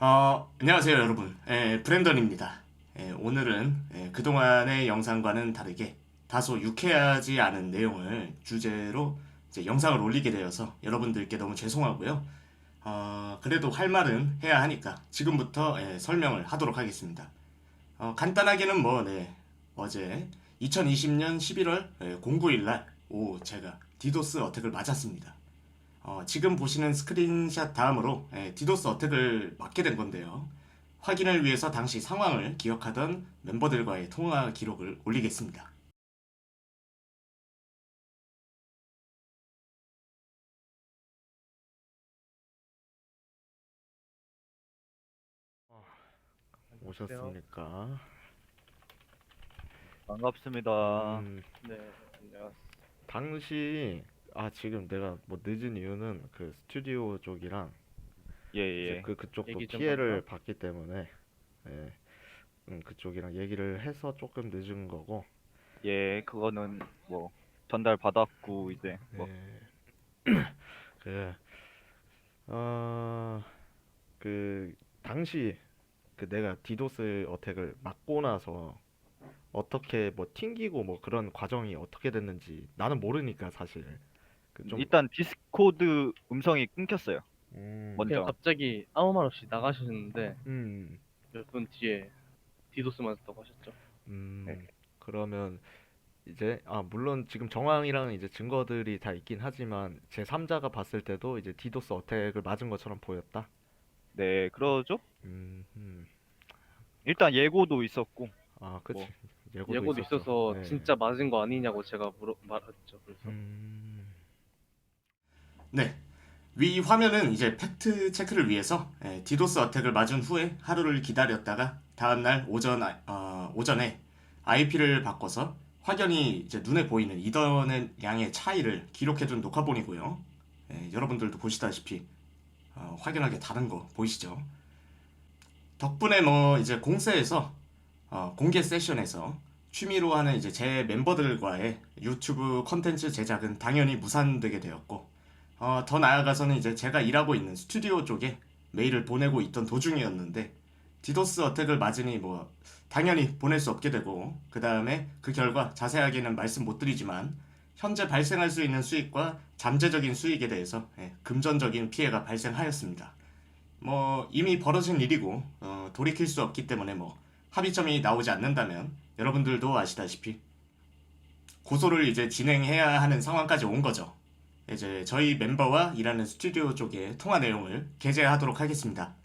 어, 안녕하세요, 여러분. 예, 브랜던입니다. 예, 오늘은 예, 그동안의 영상과는 다르게 다소 유쾌하지 않은 내용을 주제로 영상을 올리게 되어서 여러분들께 너무 죄송하고요. 어, 그래도 할 말은 해야 하니까 지금부터 예, 설명을 하도록 하겠습니다. 어, 간단하게는 뭐, 네, 어제 2020년 11월 09일 날 오후 제가 디도스 어택을 맞았습니다. 어, 지금 보시는 스크린샷 다음으로 예, 디도스 어택을 맡게 된 건데요. 확인을 위해서 당시 상황을 기억하던 멤버들과의 통화 기록을 올리겠습니다. 오셨습니까? 반갑습니다. 음, 네, 안녕하세요. 당시 아 지금 내가 뭐 늦은 이유는 그 스튜디오 쪽이랑 예, 이제 예. 그 그쪽도 얘기 좀 피해를 할까? 봤기 때문에 예, 음, 그쪽이랑 얘기를 해서 조금 늦은 거고 예, 그거는 뭐 전달 받았고 이제 뭐 예. 그, 어, 그 당시 그 내가 디도스 어택을 맞고 나서 어떻게 뭐 튕기고 뭐 그런 과정이 어떻게 됐는지 나는 모르니까 사실 그 좀 일단 디스코드 음성이 끊겼어요. 음, 먼저. 그냥 갑자기 아무 말 없이 나가셨는데 음, 몇 분 뒤에 디도스 맞았다고 하셨죠. 음, 네. 그러면 이제 아 물론 지금 정황이랑 이제 증거들이 다 있긴 하지만 제 3자가 봤을 때도 이제 디도스 어택을 맞은 것처럼 보였다. 네, 그러죠. 음, 음. 일단 예고도 있었고 아, 그치. 뭐, 예고도 예고도 있었죠. 있어서 네. 진짜 맞은 거 아니냐고 제가 물어 말했죠. 그래서 음, 네. 위 화면은 이제 팩트 체크를 위해서 예, 디도스 어택을 맞은 후에 하루를 기다렸다가 다음날 오전, 아- 어, 오전에 IP를 바꿔서 확연히 이제 눈에 보이는 이더넷 양의 차이를 기록해둔 녹화본이고요. 예, 여러분들도 보시다시피 어, 확연하게 다른 거 보이시죠? 덕분에 뭐 이제 공세에서 어, 공개 세션에서 취미로 하는 이제 제 멤버들과의 유튜브 컨텐츠 제작은 당연히 무산되게 되었고 어, 더 나아가서는 이제 제가 일하고 있는 스튜디오 쪽에 메일을 보내고 있던 도중이었는데 디도스 어택을 맞으니 뭐 당연히 보낼 수 없게 되고 그 다음에 그 결과 자세하게는 말씀 못 드리지만 현재 발생할 수 있는 수익과 잠재적인 수익에 대해서 예, 금전적인 피해가 발생하였습니다. 뭐 이미 벌어진 일이고 어, 돌이킬 수 없기 때문에 뭐 합의점이 나오지 않는다면 여러분들도 아시다시피 고소를 이제 진행해야 하는 상황까지 온 거죠. 이제 저희 멤버와 일하는 스튜디오 쪽의 통화 내용을 게재하도록 하겠습니다.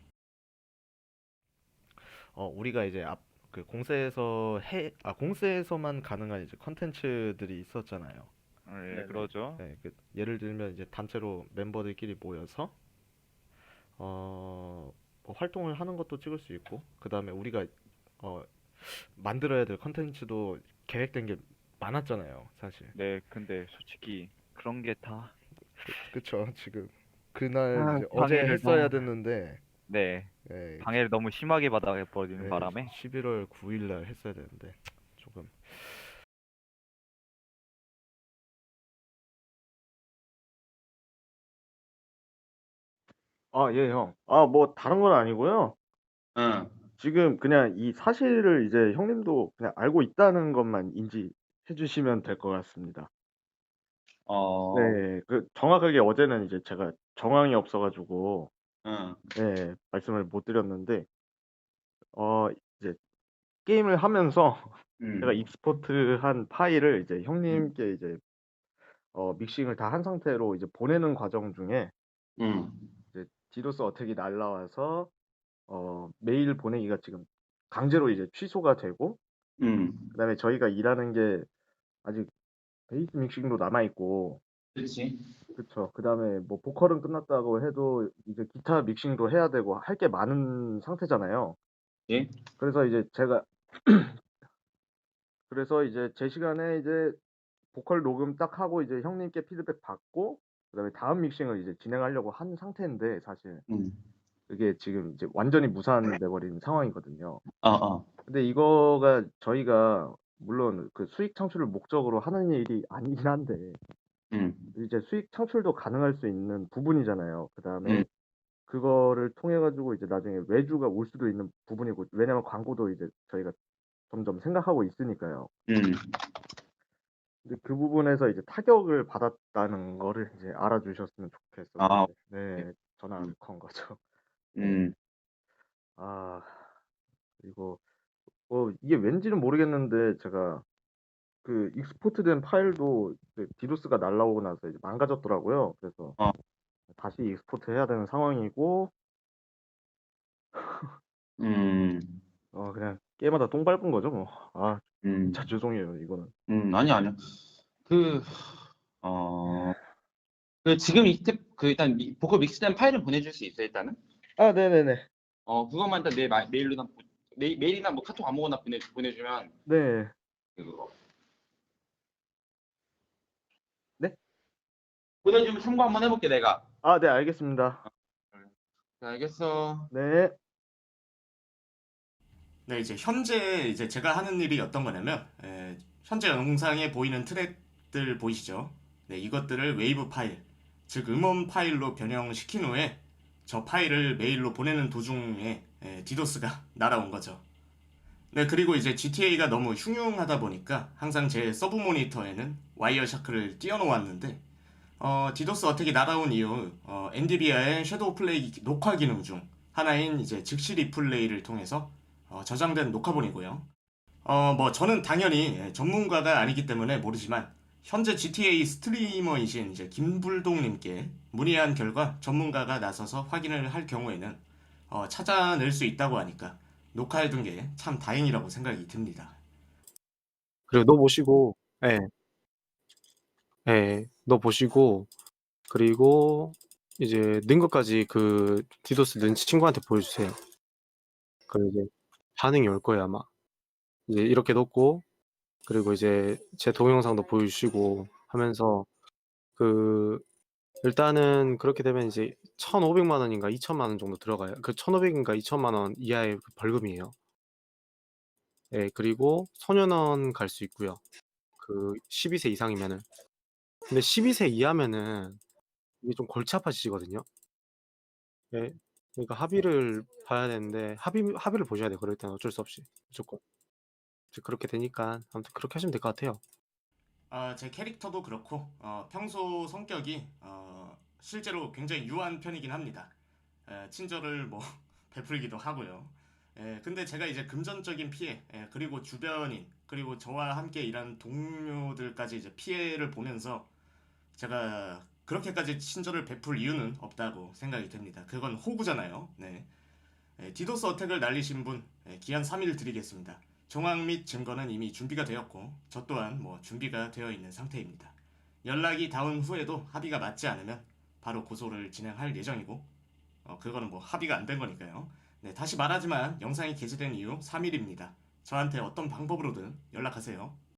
어, 우리가 이제 앞, 그 공세에서 해, 아, 공세에서만 가능한 이제 컨텐츠들이 있었잖아요. 예, 네네. 그러죠. 네, 그 예를 들면 이제 단체로 멤버들끼리 모여서 어, 뭐 활동을 하는 것도 찍을 수 있고, 그 다음에 우리가 어, 만들어야 될 컨텐츠도 계획된 게 많았잖아요, 사실. 네, 근데 솔직히 그런 게 다 그쵸, 지금 그날 아, 이제 어제 방해를 했어야 너무- 됐는데, 네, 네, 방해를 너무 심하게 받아 버리는 네, 바람에 11월 9일 날 했어야 되는데 조금 아, 예, 형. 아, 뭐 다른 건 아니고요. 응. 지금 그냥 이 사실을 이제 형님도 그냥 알고 있다는 것만 인지해 주시면 될 것 같습니다. 어. 네, 그 정확하게 어제는 이제 제가 정황이 없어 가지고 응. 네, 말씀을 못 드렸는데 어 이제 게임을 하면서 응. 제가 익스포트한 파일을 이제 형님께 이제 어, 믹싱을 다 한 상태로 이제 보내는 과정 중에 응. 이제 디도스 어택이 날라와서 어, 메일 보내기가 지금 강제로 이제 취소가 되고 응. 그다음에 저희가 일하는 게 아직 베이스 믹싱도 남아 있고 그렇지. 그쵸 그 다음에 뭐 보컬은 끝났다고 해도 이제 기타 믹싱도 해야 되고 할 게 많은 상태잖아요. 예. 그래서 이제 제가 그래서 이제 제 시간에 이제 보컬 녹음 딱 하고 이제 형님께 피드백 받고 그 다음에 다음 믹싱을 이제 진행하려고 한 상태인데 사실 응. 그게 지금 이제 완전히 무산돼 버린 상황이거든요. 어, 어. 근데 이거가 저희가 물론 그 수익 창출을 목적으로 하는 일이 아니긴 한데 응. 이제 수익 창출도 가능할 수 있는 부분이잖아요. 그 다음에 음. 그거를 통해 가지고 이제 나중에 외주가 올 수도 있는 부분이고 왜냐면 광고도 이제 저희가 점점 생각하고 있으니까요. 음. 근데 그 부분에서 이제 타격을 받았다는 거를 이제 알아주셨으면 좋겠어요. 아. 네, 전화 음. 건 거죠. 음. 아, 그리고 어 이게 왠지는 모르겠는데 제가 그 익스포트된 파일도 이제 디도스가 날라오고 나서 이제 망가졌더라고요. 그래서 어. 다시 익스포트 해야 되는 상황이고 음. 어 그냥 게임하다 똥 밟은 거죠 뭐. 아, 음. 진짜 죄송해요 이거는. 음, 아니야, 아니야. 그, 어, 그 지금 이 스텝, 그 일단 미, 보컬 믹스된 파일을 보내줄 수 있어, 일단은? 아, 네네네. 어, 그것만 일단 내 마- 메일로나, 보- 메, 메일이나 뭐 카톡 아무거나 보내, 보내주면, 네. 그거. 네? 보내주면 참고 한번 해볼게, 내가. 아, 네, 알겠습니다. 네, 알겠어. 네. 네, 이제 현재 이제 제가 하는 일이 어떤 거냐면 에, 현재 영상에 보이는 트랙들 보이시죠? 네, 이것들을 웨이브 파일, 즉 음원 파일로 변형시킨 후에 저 파일을 메일로 보내는 도중에 에, 디도스가 날아온 거죠. 네, 그리고 이제 GTA가 너무 흉흉하다 보니까 항상 제 서브 모니터에는 와이어 샤크를 띄워놓았는데 어, 디도스 어택이 날아온 이후 어, 엔디비아의 섀도우 플레이 기- 녹화 기능 중 하나인 이제 즉시 리플레이를 통해서 어, 저장된 녹화본이고요. 어, 뭐 저는 당연히 예, 전문가가 아니기 때문에 모르지만 현재 GTA 스트리머이신 이제 김불동님께 문의한 결과 전문가가 나서서 확인을 할 경우에는 어, 찾아낼 수 있다고 하니까 녹화해둔 게 참 다행이라고 생각이 듭니다. 그리고 너 보시고, 예, 예, 너 보시고, 그리고 이제 는 것까지 그 디도스 는 친구한테 보여주세요. 그리고 이제 반응이 올 거예요, 아마. 이제 이렇게 넣고, 그리고 이제 제 동영상도 보여주시고 하면서, 그, 일단은 그렇게 되면 이제 1,500만 원인가 2천만 원 정도 들어가요. 그 1,500인가 2천만 원 이하의 그 벌금이에요. 예, 그리고 소년원 갈 수 있고요. 그 12세 이상이면은. 근데 12세 이하면은 이게 좀 골치 아파지거든요. 예. 그러니까 합의를 봐야 되는데 합의 합의를 보셔야 돼요. 그럴 때는 어쩔 수 없이 무조건. 이제 그렇게 되니까 아무튼 그렇게 하시면 될 것 같아요. 어, 제 캐릭터도 그렇고 어, 평소 성격이 어, 실제로 굉장히 유한 편이긴 합니다. 에, 친절을 뭐 베풀기도 하고요. 에, 근데 제가 이제 금전적인 피해 에, 그리고 주변인 그리고 저와 함께 일하는 동료들까지 이제 피해를 보면서 제가 그렇게까지 친절을 베풀 이유는 없다고 생각이 됩니다. 그건 호구잖아요. 네. 에, 디도스 어택을 날리신 분 에, 기한 3일 드리겠습니다. 정황 및 증거는 이미 준비가 되었고 저 또한 뭐 준비가 되어 있는 상태입니다. 연락이 닿은 후에도 합의가 맞지 않으면 바로 고소를 진행할 예정이고 어, 그거는 뭐 합의가 안 된 거니까요. 네, 다시 말하지만 영상이 게시된 이후 3일입니다. 저한테 어떤 방법으로든 연락하세요.